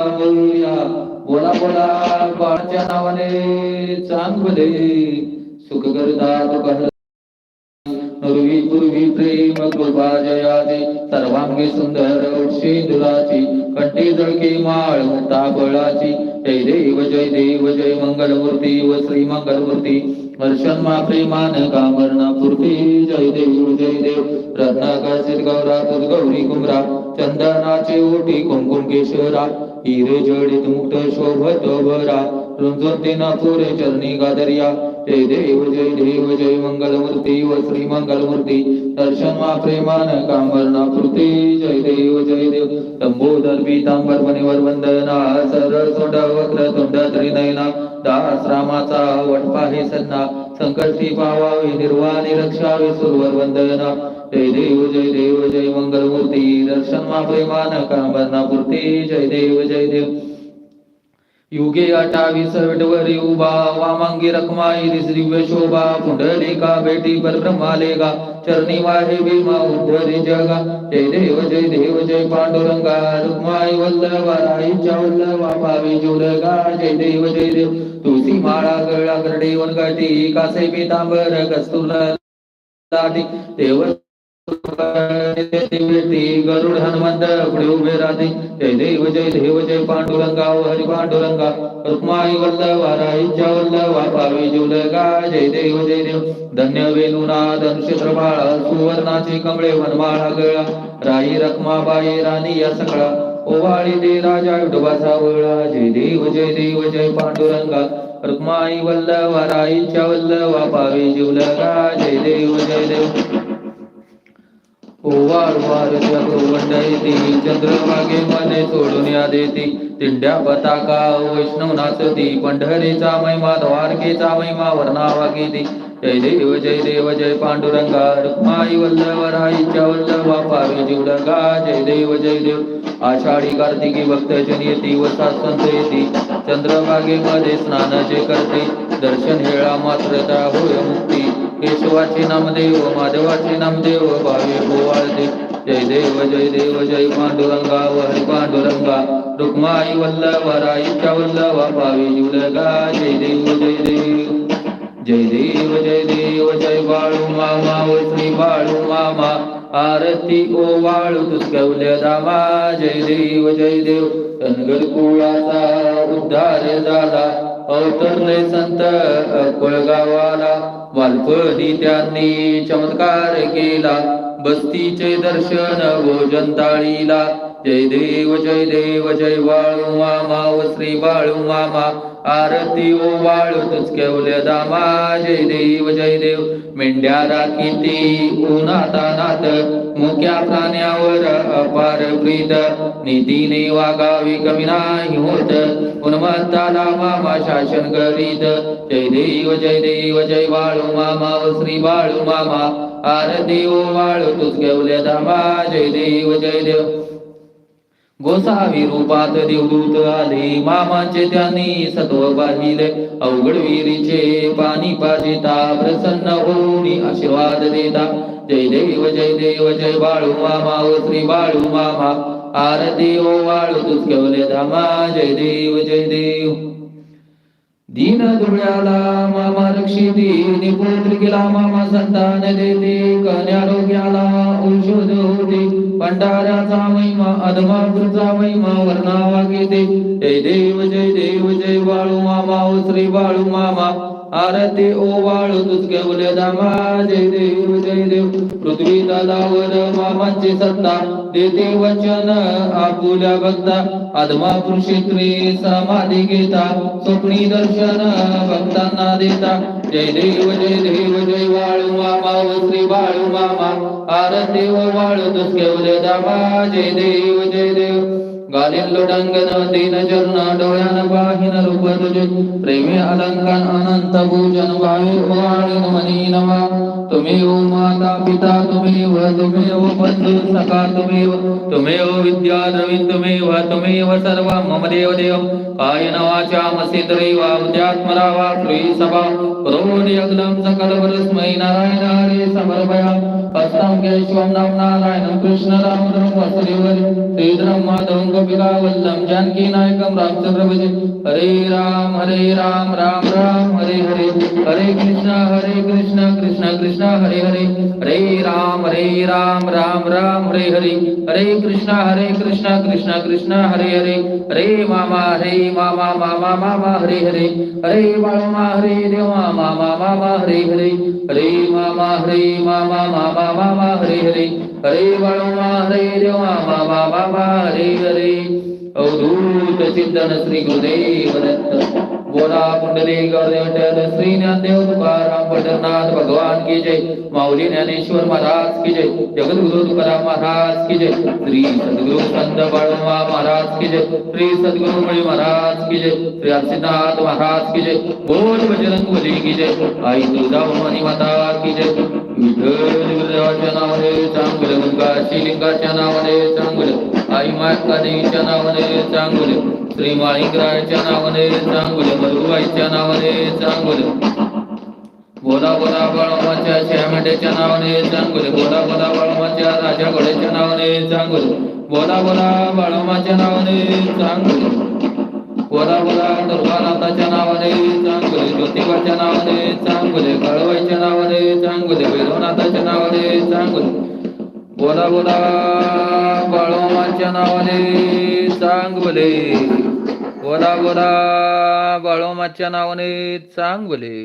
बोला बोला बाळाच्या नावाने चांगले सुख करता पूर्वी पूर्वी प्रेम कृपा जयाचे सर्वांगी सुंदर उठशी दुराची कंठी जळके माळ मुक्ता बळाची जय देव जय देव जय मंगलमूर्ती व श्री मंगलमूर्ती. हर्षण मा प्रेमान कामरणा पूर्ती जय देव जय देव. रत्नाकर्षित गौरा तुझ गौरी कुमरा चंदनाचे ओटी कुमकुम केशरा. हिरे जडित मुक्त शोभत भरा. रुंजोतीना पुरे चरणी गादरिया। जय देव जय देव जय मंगलमूर्ती व श्री मंगलमूर्ती। दर्शन मा प्रेमान कामरना कृती जय देव जय देव। लंबोदर पीतांबर मणिवर वंदना सरळ सोड वक्र तोंड त्रिनयना दास रामाचा वटपा हे सन्ना। संकष्टी पावावी निर्वाणी रक्षावी सुरवर वंदना जय देव जय देव जय मंगलमूर्ती। दर्शन मा प्रेमान कामरना पूर्ती जय देव जय देव। युगे अठावीस विटवरी उभा वामांगी रखमाई दिव्य शोभा पुंडलिका बेटी परब्रह्मालेगा चरणी वाहे भीमा उद्धरी जगा। जय देव जय देव जय पांडुरंगा रुक्माई वल्लभा राईच्या वल्लभा पावी जोरगा जय देव जय देव तुळशी माळा गळा गरडे वनगाठी कासे पितांबर कस्तुरला देव गरुड हनुमंत पुढे उभे राहते जय देव जय देव जय पांडुरंगा हरि पांडुरंगा रुक्माई वल्लभ राईच्या वल्लभ पावे जुलगा जय देव जय देव धन्य वेणुनाथ नक्षत्र बाळा सुवर्णाचे कमळे वनमाळा गळा राई रखमाबाई राणी या सगळा ओवाळी दे राजा विठोबा सावळा जय देव जय देव जय पांडुरंगा रुक्माई वल्लभ राईच्या वल्लभ पावे जुलगा जय देव जय देव ओवार वार चक्र येते चंद्रभागे मने सोडून या देती. तिंड्या पताका वैष्णव नाचती पंढरीचा महिमा द्वारकेचा महिमा वर्णावा घेते जय देव जय देव जय पांडुरंगा रुक्माई वल्लभ राईच्या वल्लभा पावे जीवडंगा. जय देव जय देव. आषाढी कार्तिकी भक्तजन येते वसात संत येती. चंद्रभागे मध्ये स्नान जे करते दर्शन हेळा मात्र त्या होय मुक्ती. केशवाचे नामदेव माधवाचे नामदेव भावे गोवाळदे जय देव जय देव जय पांडुरंगा व हरी पांडुरंगा. रुक्माई वल्लभ राईच्या वल्लभ भावे जुलगा. जय देव जय देव. जय देव जय देव जय बाळू मामा व श्री बाळू मामा. आरती ओ वाळू तुस्कवल्या दामा जय देव जय देव. धनगर कुळाचा उद्धार झाला. अवतरले संत कुळगावाला. वालपणी त्यांनी चमत्कार केला. बस्तीचे दर्शन भोजन ताळीला जय देव जय देव जय वाळू मामा व श्री बाळू मामा. आरती ओ वाळू तुझ केवल्या दामा. जय देव जय देव. मेंढ्या राखीती उनाता नात. मुक्या प्राण्यावर अपार प्रीत. नीतीने वागावी कमी नाही होत. उन्मत्ताला मामा शासन करीत. जय देव जय देव जय वाळू मामा व श्री बाळू मामा. आरती ओ वाळू तुझ केवल्या दामा. जय देव जय देव. गोसावी रूपात देवदूत आले. मामाचे त्यांनी सत्व पाहिले. अवघड विहिरीचे पाणी पाजिता प्रसन्न होऊन आशीर्वाद देता. जय देव जय देव जय बाळू मामा ओ श्री बाळू मामा. आरती ओ वाळू तुझ धामा. जय देव जय देव. दीन दुबळ्याला मामा रक्षिती निपुत्र गेला मामा संतान देते कन्या रोग्याला औषध होते भंडाऱ्याचा महिमा अधमापूरचा महिमा वर्णावा घेते. जय देव जय देव जय बाळू मामा ओ श्री बाळू मामा. आरती ओवाळ बाळू तुझ जय देव जय देव. पृथ्वी दादावर मामांची सत्ता देते वचन आपुल्या भक्ता. आदमा क्षेत्री समाधी घेता स्वप्नी दर्शन भक्तांना देता. जय देव जय देव जय वाळू मामा श्री बाळू मामा. आरती ओवाळ वाळू तुझ केवले दामा जय देव जय देव. गालिल लोटांगण दीन चरणा डोळ्यान पाहिन रूप तुझे प्रेमी अलंकन अनंत भूजन भावे ओवाळीन मनी नवा. तुम्ही ओ माता पिता तुम्ही व तुम्ही ओ बंधु सखा तुम्ही तुम्ही ओ विद्या द्रविण तुम्ही व तुम्ही व सर्व मम देव देव. काय नवाच्या मसेंद्री वा उद्यात्मरा वा श्री सभा. क्रोधी अग्लम सकल वरस्मै नारायण हरे समर्पया. हस्तं केशवं नम नारायणं कृष्ण रामधं वसुदेवरि श्रीधरं माधवं गोपिका वल्लम जानकी नायकम रामचंद्र भजे। हरे राम हरे राम राम राम, हरे हरे। हरे कृष्ण हरे कृष्ण कृष्ण कृष्ण, हरे हरे। हरे राम हरे राम राम राम, हरे हरे। हरे कृष्ण हरे कृष्ण कृष्ण कृष्ण, हरे हरे। हरे मामा हरे मामा मामा मामा, हरे हरे। हरे बाळमा हरे देवा मामा मामा हरे हरे। हरे मामा हरे मामा मामा मामा, हरे हरे। हरे बाळमा हरे देवा मामा मामा, हरे हरे। अवधूत चिंतन श्री गुरुदेव दत्त बोला पुंडली गौरदेव श्री ज्ञानदेव तुकाराम पंढरनाथ भगवान की जय. माऊली ज्ञानेश्वर महाराज की जय. जगद्गुरु तुकाराम महाराज की जय. श्री सद्गुरु संत बाळोमा महाराज की जय. श्री सद्गुरु मळी महाराज की जय. श्री अर्षनाथ महाराज की जय. बोल बजरंग बली की जय. आई तुझा भवानी माता की जय. विठ्ठल गुरुदेवाच्या नावाने चांगलं मुलगा श्रीलिंगाच्या नावाने चांगलं आई माता देवीच्या नावाने चांगले श्री माळिंगरायच्या नावाने चांगले मधुबाईच्या नावाने चांगले. बोला बोला बाळमाच्या श्यामेट्याच्या नावाने चांगले बोला बोला बाळमाच्या राजा घोड्याच्या नावाने चांगले. बोला बोला बाळमाच्या नावाने चांगले. बोला बोला दुर्गानाथाच्या नावाने चांगले ज्योतिबाच्या नावाने चांगले कळवाईच्या नावाने चांगले भैरवनाथाच्या नावाने चांगले. बोला बोला बाळोमाच्या नावाने चांगले बोला बोला बाळोमाच्या नावाने चांगले